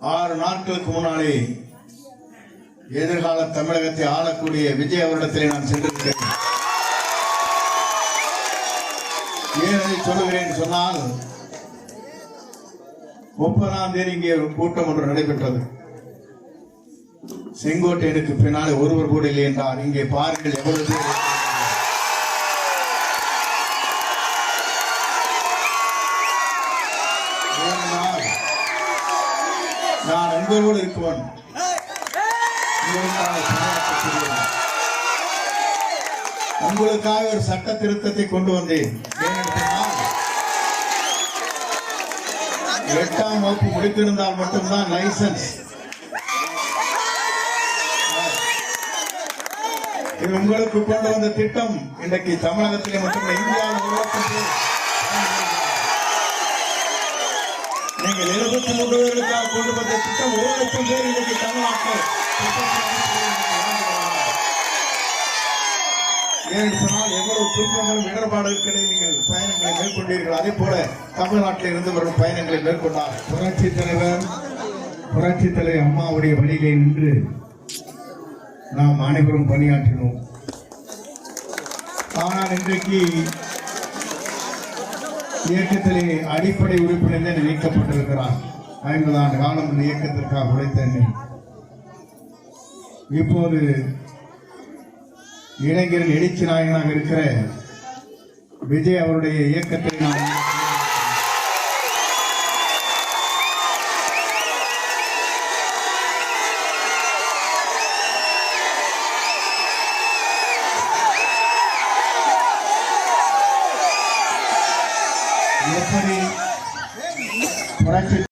ஆறு நாட்களுக்கு முன்னாலே எதிர்கால தமிழகத்தை ஆளக்கூடிய விஜய் அவரிடத்திலே நான் சென்றிருக்கிறேன். ஏன் அதை சொல்லுகிறேன் சொன்னால் முப்பதாம் தேதி இங்கே ஒரு கூட்டம் ஒன்று நடைபெற்றது. செங்கோட்டையனுக்கு பின்னாலே ஒருவர் கூட இல்லை என்றார் இங்கே பாருங்கள் எவ்வளவு நான் உங்களோடு இருக்குவன் உங்களுக்காக ஒரு சட்ட திருத்தத்தை கொண்டு வந்தேன். எட்டாம் வகுப்பு முடித்திருந்தால் மட்டும்தான் லைசன்ஸ். இது உங்களுக்கு கொண்டு வந்த திட்டம். இன்றைக்கு தமிழகத்திலே மட்டுமல்ல இந்தியாவில் உருவாக்கப்பட்டு நீங்கள் எழுபத்தி மூன்று பேருக்காக கொண்டு வந்த திட்டம் ஒரு லட்சம் பேர் இன்னைக்கு தமிழ்நாட்டில் ஏன் சொன்னால் எவ்வளவு துன்பங்களும் இடர்பாடுகளை நீங்கள் பயணங்களை மேற்கொண்டீர்கள். அதே போல தமிழ்நாட்டில் இருந்து வரும் பயணங்களை மேற்கொண்டார். புரட்சி தலைவர் புரட்சி தலைவர் அம்மாவுடைய வழியிலே நின்று நாம் அனைவரும் பணியாற்றினோம். ஆனால் இன்றைக்கு இயக்கத்திலே அடிப்படை உறுப்பினர் நியமிக்கப்பட்டிருக்கிறார் ஐம்பது ஆண்டு காலம் இந்த இயக்கத்திற்காக உழைத்த இப்போது இளைஞரின் எழுச்சி நாயகனாக இருக்கிற விஜய் அவருடைய இயக்கத்தை நான் লেখনী